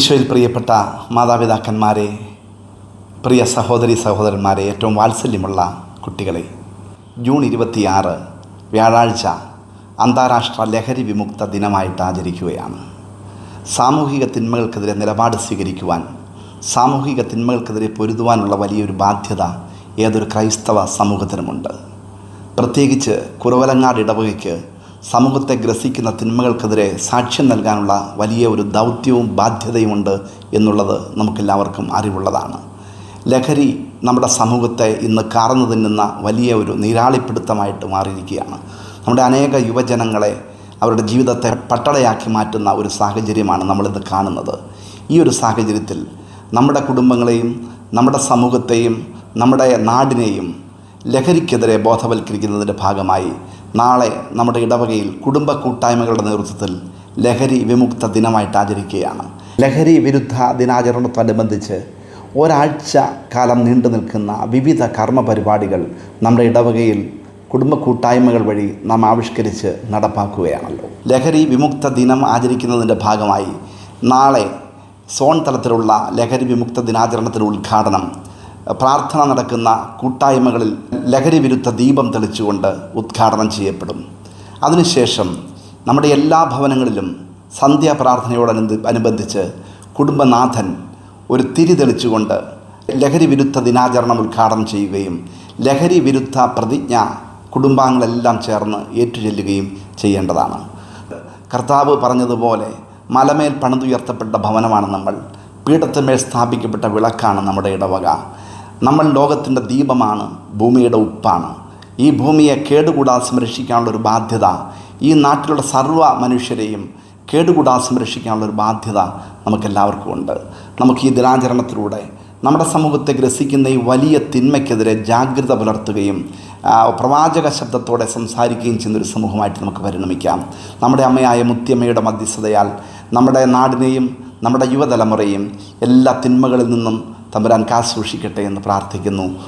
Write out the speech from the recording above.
ഈശോയിൽ പ്രിയപ്പെട്ട മാതാപിതാക്കന്മാരെ പ്രിയ സഹോദരി സഹോദരന്മാരെ ഏറ്റവും വാത്സല്യമുള്ള കുട്ടികളെ ജൂൺ ഇരുപത്തിയാറ് വ്യാഴാഴ്ച അന്താരാഷ്ട്ര ലഹരി വിമുക്ത ദിനമായിട്ട് ആചരിക്കുകയാണ്. സാമൂഹിക തിന്മകൾക്കെതിരെ നിലപാട് സ്വീകരിക്കുവാൻ സാമൂഹിക തിന്മകൾക്കെതിരെ പൊരുതുവാനുള്ള വലിയൊരു ബാധ്യത ഏതൊരു ക്രൈസ്തവ സമൂഹത്തിനുമുണ്ട്. പ്രത്യേകിച്ച് കുറവലങ്ങാട് ഇടവകയ്ക്ക് സമൂഹത്തെ ഗ്രസിക്കുന്ന തിന്മകൾക്കെതിരെ സാക്ഷ്യം നൽകാനുള്ള വലിയ ഒരു ദൗത്യവും ബാധ്യതയുമുണ്ട് എന്നുള്ളത് നമുക്കെല്ലാവർക്കും അറിവുള്ളതാണ്. ലഹരി നമ്മുടെ സമൂഹത്തെ ഇന്ന് കാർന്നു തിന്നുന്ന വലിയ ഒരു നീരാളിപ്പിടുത്തമായിട്ട് മാറിയിരിക്കുകയാണ്. നമ്മുടെ അനേക യുവജനങ്ങളെ അവരുടെ ജീവിതത്തെ പട്ടടയാക്കി മാറ്റുന്ന ഒരു സാഹചര്യമാണ് നമ്മളിത് കാണുന്നത്. ഈ ഒരു സാഹചര്യത്തിൽ നമ്മുടെ കുടുംബങ്ങളെയും നമ്മുടെ സമൂഹത്തെയും നമ്മുടെ നാടിനെയും ലഹരിക്കെതിരെ ബോധവൽക്കരിക്കുന്നതിന്റെ ഭാഗമായി നാളെ നമ്മുടെ ഇടവകയിൽ കുടുംബ കൂട്ടായ്മകളുടെ നേതൃത്വത്തിൽ ലഹരി വിമുക്ത ദിനമായിട്ട് ആചരിക്കുകയാണ്. ലഹരി വിരുദ്ധ ദിനാചരണത്തോടനുബന്ധിച്ച് ഒരാഴ്ച കാലം നീണ്ടു നിൽക്കുന്ന വിവിധ കർമ്മ പരിപാടികൾ നമ്മുടെ ഇടവകയിൽ കുടുംബ കൂട്ടായ്മകൾ വഴി നാം ആവിഷ്കരിച്ച് നടപ്പാക്കുകയാണല്ലോ. ലഹരി വിമുക്ത ദിനം ആചരിക്കുന്നതിന്റെ ഭാഗമായി നാളെ സോൺ തലത്തിലുള്ള ലഹരി വിമുക്ത ദിനാചരണത്തിന്റെ ഉദ്ഘാടനം പ്രാർത്ഥന നടക്കുന്ന കൂട്ടായ്മകളിൽ ലഹരി വിരുദ്ധ ദീപം തെളിച്ചുകൊണ്ട് ഉദ്ഘാടനം ചെയ്യപ്പെടും. അതിനുശേഷം നമ്മുടെ എല്ലാ ഭവനങ്ങളിലും സന്ധ്യാപ്രാർത്ഥനയോടനുബ അനുബന്ധിച്ച് കുടുംബനാഥൻ ഒരു തിരി തെളിച്ചുകൊണ്ട് ലഹരി വിരുദ്ധ ദിനാചരണം ഉദ്ഘാടനം ചെയ്യുകയും ലഹരി വിരുദ്ധ പ്രതിജ്ഞ കുടുംബാംഗങ്ങളെല്ലാം ചേർന്ന് ഏറ്റുചൊല്ലുകയും ചെയ്യേണ്ടതാണ്. കർത്താവ് പറഞ്ഞതുപോലെ മലമേൽ പണിതുയർത്തപ്പെട്ട ഭവനമാണ് നമ്മൾ. പീഠത്തിന്മേൽ സ്ഥാപിക്കപ്പെട്ട വിളക്കാണ് നമ്മുടെ ഇടവക. നമ്മൾ ലോകത്തിന്റെ ദീപമാണ് ഭൂമിയുടെ ഉപ്പാണ്. ഈ ഭൂമിയെ കേടുകൂടാതെ സംരക്ഷിക്കാനുള്ള ഒരു ബാധ്യത ഈ നാട്ടിലുള്ള സർവ മനുഷ്യരെയും കേടുകൂടാതെ സംരക്ഷിക്കാനുള്ള ഒരു ബാധ്യത നമുക്കെല്ലാവർക്കും ഉണ്ട്. നമുക്ക് ഈ ദിനാചരണത്തിലൂടെ നമ്മുടെ സമൂഹത്തെ ഗ്രസിക്കുന്ന ഈ വലിയ തിന്മയ്ക്കെതിരെ ജാഗ്രത പുലർത്തുകയും പ്രവാചക ശബ്ദത്തോടെ സംസാരിക്കുകയും ചെയ്യുന്നൊരു സമൂഹമായിട്ട് നമുക്ക് പരിണമിക്കാം. നമ്മുടെ അമ്മയായ മുത്തിയമ്മയുടെ മധ്യസ്ഥതയാൽ നമ്മുടെ നാടിനെയും നമ്മുടെ യുവതലമുറയും എല്ലാ തിന്മകളിൽ നിന്നും തമ്പുരാൻ കാസൂക്ഷിക്കട്ടെ എന്ന് പ്രാർത്ഥിക്കുന്നു.